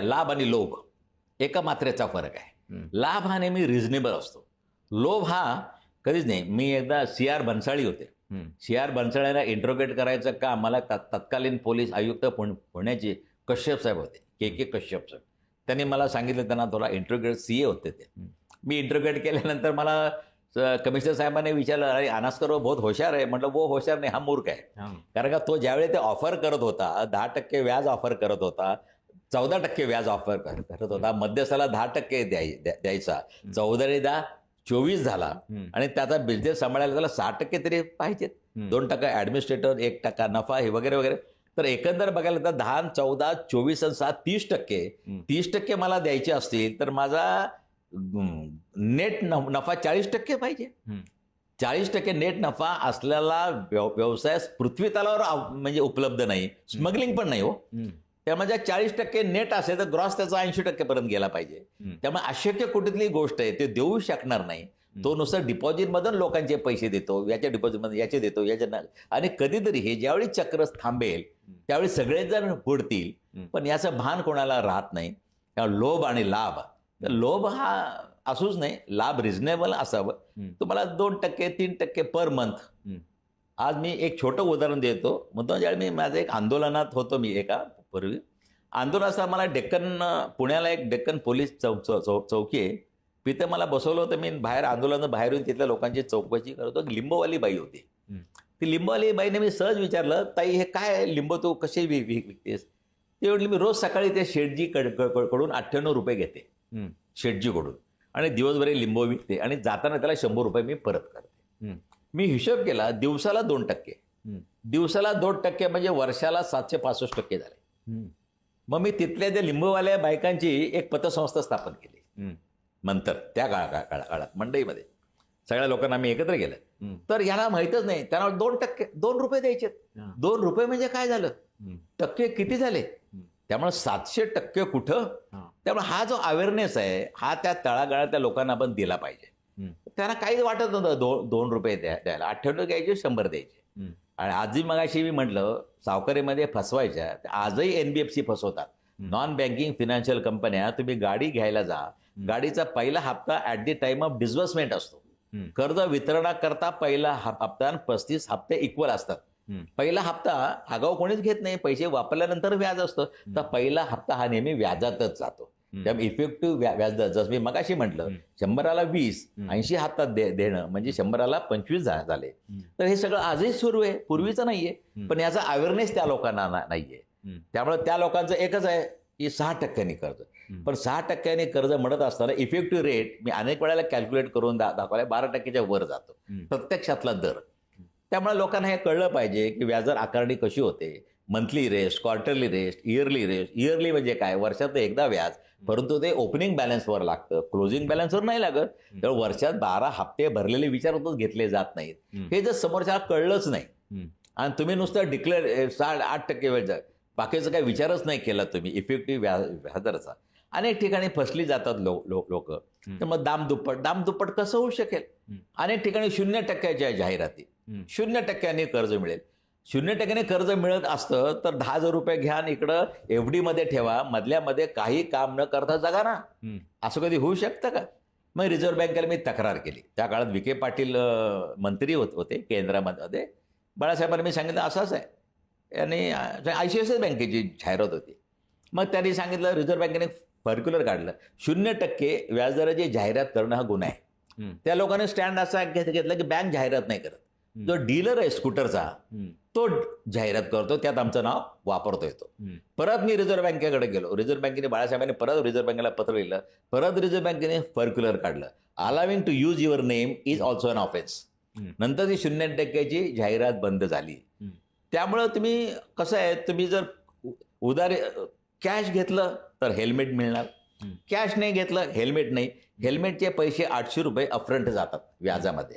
लाभ आणि लोभ एका मात्रेचा फरक आहे. लाभ हा नेहमी रिझनेबल असतो. लोभ हा कधीच नाही. मी एकदा सी आर भन्साळी होते. सी आर भन्साळ्याला इंट्रोगेट करायचं का मला तत्- तत्कालीन पोलीस आयुक्त पुण- पुण्याचे कश्यप साहेब होते. के के कश्यप साहेब. त्यांनी मला सांगितलं त्यांना थोडा इंट्रोगेट सी ए होते ते. मी इंट्रोगेट केल्यानंतर मला कमिशनर साहेबांनी विचारलं अरे अनास्कर बहुत होशार आहे. म्हटलं वो होशार नाही हा मूर्ख आहे. कारण का तो ज्यावेळी ते ऑफर करत होता दहा टक्के व्याज ऑफर करत होता चौदा टक्के व्याज ऑफर कर- करत होता. मध्यस्थाला दहा टक्के द्याय द्या- द्यायचा. चौदा आणि दहा चोवीस झाला. आणि त्याचा बिझनेस सांभाळायला त्याला सहा टक्के तरी पाहिजेत. दोन टक्का ऍडमिनिस्ट्रेटर एक टक्का नफा हे वगैरे वगैरे. तर एकंदर बघायला तर दहा चौदा चोवीस आणि सात तीस टक्के. तीस टक्के मला द्यायचे असतील तर माझा नेट नफा चाळीस टक्के पाहिजे. चाळीस टक्के नेट नफा असलेला व्यव- व्यवसाय पृथ्वी तलावर म्हणजे उपलब्ध नाही. स्मगलिंग पण नाही हो. त्यामुळे ज्या चाळीस टक्के नेट असेल तर ग्रॉस त्याचा ऐंशी टक्केपर्यंत गेला पाहिजे. त्यामुळे अशक्य कुठली गोष्ट आहे ते देऊ शकणार नाही. तो नुसतं डिपॉझिटमधून लोकांचे पैसे देतो याच्या डिपॉझिटमध्ये याचे देतो याच्या आणि कधीतरी हे ज्यावेळी चक्र थांबेल त्यावेळी सगळेच जण बुडतील. पण याचं भान कोणाला राहत नाही. त्यामुळे लोभ आणि लाभ. लोभ हा असूच नाही लाभ रिझनेबल असावं. तुम्हाला दोन टक्के तीन टक्के पर मंथ. आज मी एक छोटं उदाहरण देतो. मुद्दा ज्यावेळी मी माझं एक आंदोलनात होतो मी एका पूर्वी आंदोलन असताना मला डेक्कन पुण्याला एक डेक्कन पोलीस चौ चौ चौ- चौकी आहे तिथं मला बसवलं होतं मी बाहेर आंदोलन बाहेर येऊन तिथल्या लोकांची चौकशी करत होतो लिंबवाली बाई होती. ती लिंबवाली बाईने मी सहज विचारलं ताई हे काय? लिंब तू कसे वि- विकतेस ते म्हटली मी रोज सकाळी त्या शेठजी कड- कड- कडून अठ्ठ्याण्णव रुपये घेते हम्म. शेठजीकडून आणि दिवसभर लिंबू विकते आणि जाताना त्याला शंभर रुपये मी परत करते. मी हिशोब केला दिवसाला दोन टक्के. दिवसाला दोन टक्के म्हणजे वर्षाला सातशे पासष्ट टक्के झाले. मग मी तिथल्या त्या लिंबूवाल्या बायकांची एक पतसंस्था स्थापन केली. नंतर त्या काळा काळा- काळा- काळात मंडईमध्ये सगळ्या लोकांना आम्ही एकत्र हम्म. तर यांना माहीतच नाही त्यांना दोन टक्के दोन रुपये द्यायचे. दोन रुपये म्हणजे काय झालं. टक्के किती झाले त्यामुळे सातशे टक्के कुठं. त्यामुळे हा जो अवेअरनेस आहे हा त्या तळागाळातल्या लोकांना आपण दिला पाहिजे. त्यांना काहीच वाटत नव्हतं दोन रुपये द्या द्यायला अठ्ठ्याण्णव घ्यायचे शंभर द्यायचे. आणि आजही मगाशी मी म्हटलं सावकारीमध्ये फसवायच्या आजही एनबीएफसी फसवतात. हम्म. नॉन बँकिंग फिनान्शियल कंपन्या तुम्ही गाडी घ्यायला जा. गाडीचा पहिला हप्ता at the time of disbursement असतो. कर्ज वितरणाकरता पहिला हप- हप्ता आणि पस्तीस हप्ते इक्वल असतात. पहिला हप्ता आगाऊ कोणीच घेत नाही. पैसे वापरल्यानंतर व्याज असतं. तर पहिला हप्ता हा नेहमी व्याजातच जातो. त्यामुळे इफेक्टिव्ह व्याज दर जसं मी मगाशी म्हटलं. शंभराला वीस. ऐंशी हातात देणं म्हणजे शंभराला पंचवीस झाले. तर हे सगळं आजही सुरू आहे पूर्वीचं नाहीये. पण याचा अवेअरनेस त्या लोकांना नाहीये. त्यामुळे त्या लोकांचं एकच आहे की सहा टक्क्यांनी कर्ज. पण सहा टक्क्यांनी कर्ज म्हणत असताना इफेक्टिव्ह रेट मी अनेक वेळेला कॅल्क्युलेट करून दा दाखवलाय बारा टक्क्याच्या वर जातो. प्रत्यक्षातला दर त्यामुळे लोकांना हे कळलं पाहिजे की व्याजदर आकारणी कशी होते monthly rest quarterly rest yearly rest yearly म्हणजे काय? वर्षात एकदा व्याज. परंतु ते ओपनिंग बॅलन्सवर लागतं. क्लोजिंग बॅलन्सवर नाही लागत. तर वर्षात बारा हप्ते भरलेले विचारातच घेतले जात नाहीत. हे जर समोरच्याला कळलंच नाही. आणि तुम्ही नुसतं डिक्लेअर साठ आठ टक्के व्याज बाकीचा काही विचारच नाही केला तुम्ही. इफेक्टिव्ह व्याज व्याजदराचा अनेक ठिकाणी फसली जातात लोक. लोक तर मग दाम दुप्पट. दाम दुप्पट कसं होऊ शकेल. अनेक ठिकाणी शून्य टक्क्याच्या जाहिराती. शून्य टक्क्याने कर्ज मिळेल. शून्य टक्क्याने कर्ज मिळत असतं तर दहा हजार रुपये घ्या आणि इकडं एफमध्ये ठेवा. मधल्यामध्ये काही काम न करता जगा ना. असं कधी होऊ शकतं का? मग रिझर्व्ह बँकेला मी तक्रार केली. त्या काळात विखे पाटील मंत्री होत होते केंद्रामध्ये. बाळासाहेबांनी मी सांगितलं असंच आहे. आणि I C I C I बँकेची जाहिरात होती. मग त्यांनी सांगितलं रिझर्व्ह बँकेने सर्क्युलर काढलं. शून्य टक्के व्याजदराची जाहिरात करणं हा गुन्हा आहे. त्या लोकांनी स्टँड असा घेत- घेतला की बँक जाहिरात नाही करत. जो डीलर आहे स्कूटरचा. तो जाहिरात करतो त्यात आमचं नाव वापरतोय तो हम्म. परत मी रिझर्व्ह बँकेकडे गेलो रिझर्व्ह बँकेने बाळासाहेबांनी परत रिझर्व्ह बँकेला पत्र लिहिलं परत रिझर्व्ह बँकेने सर्क्युलर काढलं allowing to use your name is also an offence. नंतर ती शून्य टक्क्याची जाहिरात बंद झाली. त्यामुळं तुम्ही कसं आहे तुम्ही जर उ- उधार कॅश घेतलं तर हेल्मेट मिळणार. कॅश नाही घेतलं हेल्मेट नाही हेल्मेटचे पैसे आठशे रुपये अपफ्रंट जातात व्याजामध्ये.